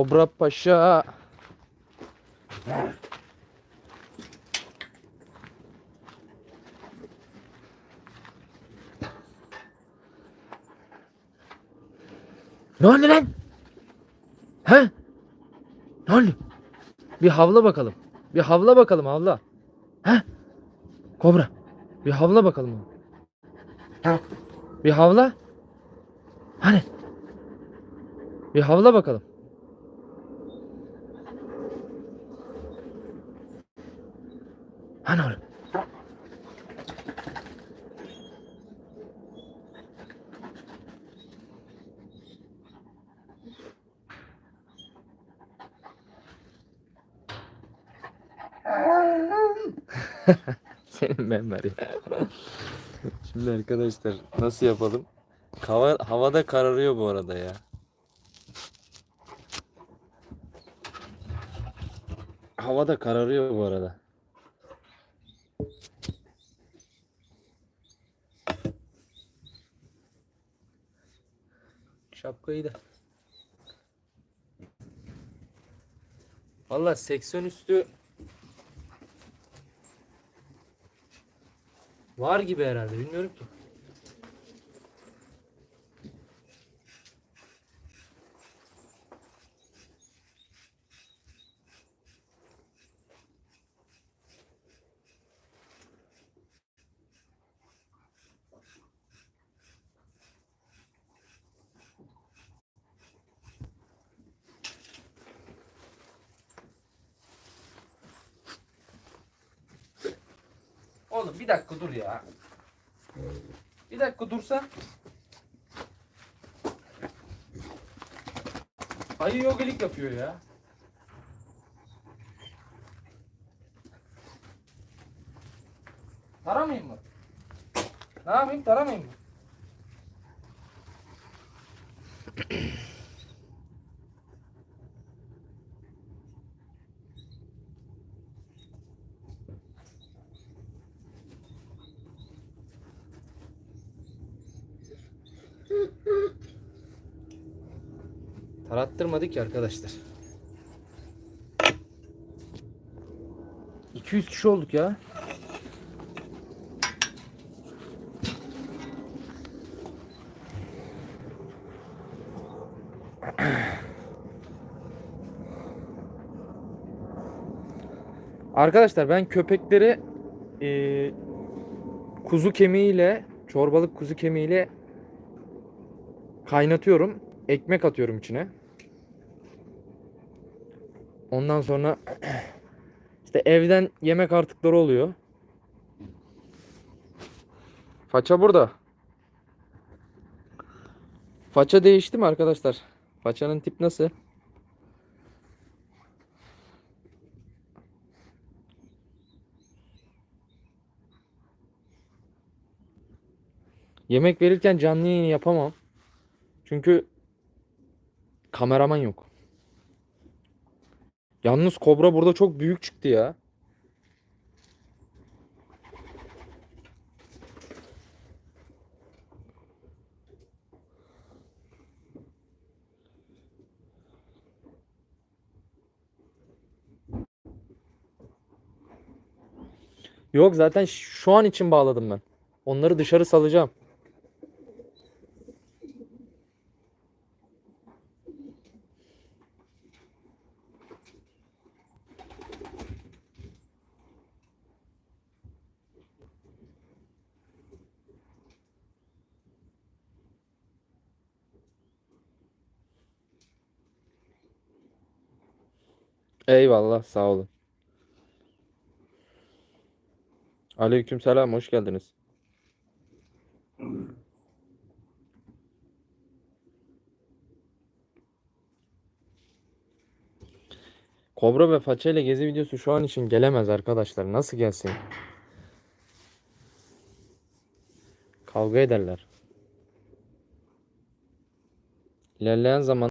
Kobra Paşa. Ne oldu lan? He? Ne oldu? Bir havla bakalım. Bir havla bakalım havla. He? Kobra. Bir havla bakalım. Bir havla. Hani? Bir havla bakalım. Hani oğlum? Senin ben var ya. Şimdi arkadaşlar nasıl yapalım? Hava, havada kararıyor bu arada ya. Havada kararıyor bu arada. Şapkayı da. Valla 80 üstü var gibi herhalde bilmiyorum ki. Oğlum bir dakika dur ya. Bir dakika dursa. Ayı yogelik yapıyor ya. Taramayayım mı? Ne yapayım taramayayım mı? Tarattırmadı ki arkadaşlar. 200 kişi olduk ya. Arkadaşlar ben köpekleri eee, kuzu kemiğiyle, çorbalık kuzu kemiğiyle kaynatıyorum. Ekmek atıyorum içine. Ondan sonra işte evden yemek artıkları oluyor. Faça burada. Faça değişti mi arkadaşlar? Façanın tip nasıl? Yemek verirken canlı yayın yapamam. Çünkü kameraman yok. Yalnız kobra burada çok büyük çıktı ya. Yok zaten şu an için bağladım ben. Onları dışarı salacağım. Eyvallah sağ olun. Aleykümselam hoş geldiniz. Kobra ve Faça ile gezi videosu şu an için gelemez arkadaşlar. Nasıl gelsin? Kavga ederler. İlerleyen zaman